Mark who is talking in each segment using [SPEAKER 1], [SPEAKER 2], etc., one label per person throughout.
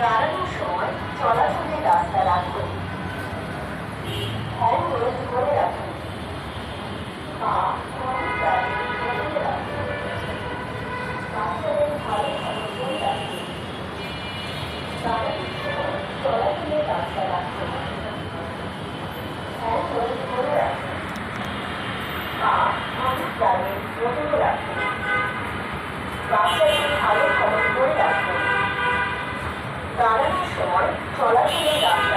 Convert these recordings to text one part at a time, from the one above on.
[SPEAKER 1] দাঁড়ানোর সময় চলাচলের রাস্তা রাখুন হ্যান্ড রোজ করে রাখুন পা ধরে বাচ্চাদের ভালো ভালো করে রাখুন দাঁড়ানোর সময় চলাচলের রাস্তা রাখুন হ্যান্ড রোজ রাখুন অনেক দাঁড়িয়ে ধরে রাখুন বাচ্চাদের ভালো খবর করে রাখুন দাঁড়ানোর সময় চলাচলের রাস্তা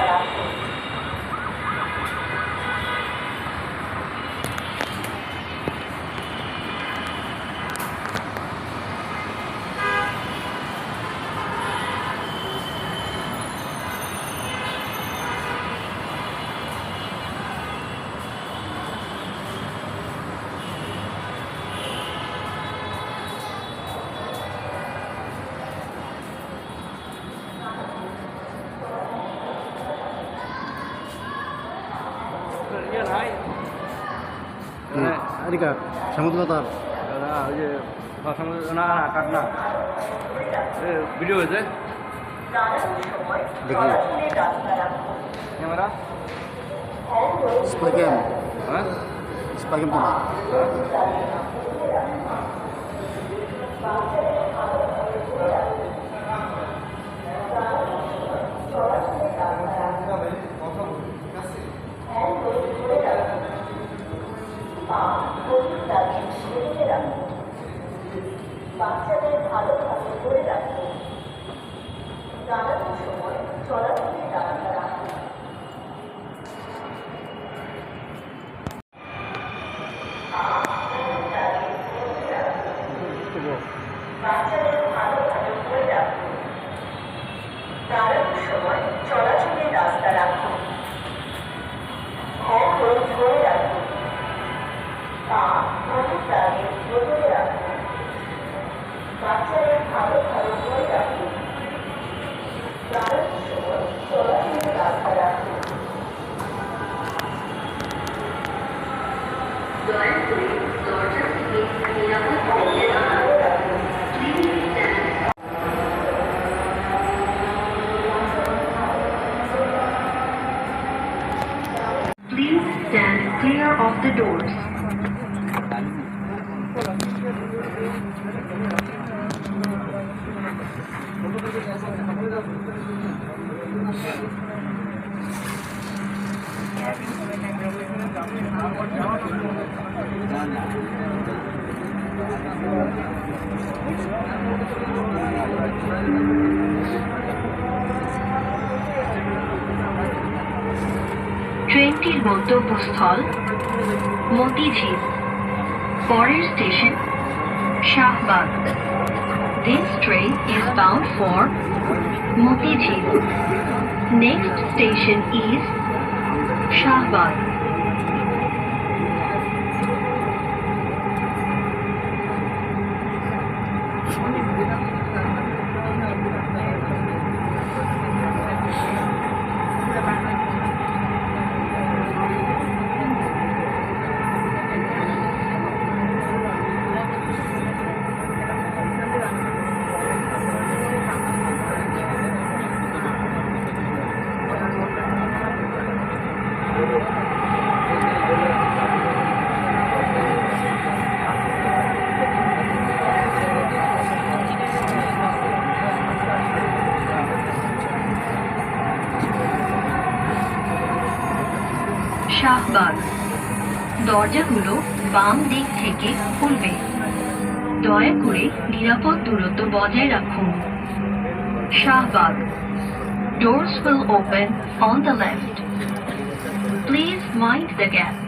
[SPEAKER 2] হুম, এদিকে সমুদ্রতার
[SPEAKER 3] না ওই যে ভাষা না না কাট না ভিডিও হয়েছে।
[SPEAKER 2] দেখি।
[SPEAKER 3] ক্যামেরা।
[SPEAKER 1] হ্যান্ড রোজ
[SPEAKER 2] স্পাই ক্যাম
[SPEAKER 3] হ্যাঁ
[SPEAKER 2] স্পাই ক্যাম
[SPEAKER 1] বাচ্চাদের ভালো ভালো করে রাখুন দাঁড়ানোর সময় চলাচলের রাস্তা রাখুন বাচ্চাদের সময় রাস্তা রাখুন রোল ধরে রাখুন পা অনেক দাগে
[SPEAKER 4] clear of the doors. ট্রেনটির গন্তব্যস্থল মতিঝিল পরের station Shahbag This train is bound for Motijhil. Next station is Shahbag. Shahbagh দরজাগুলো বাম দিক থেকে খুলবে। দয়া করে নিরাপদ দূরত্ব বজায় রাখুন। Shahbagh doors will open on the left please mind the gap.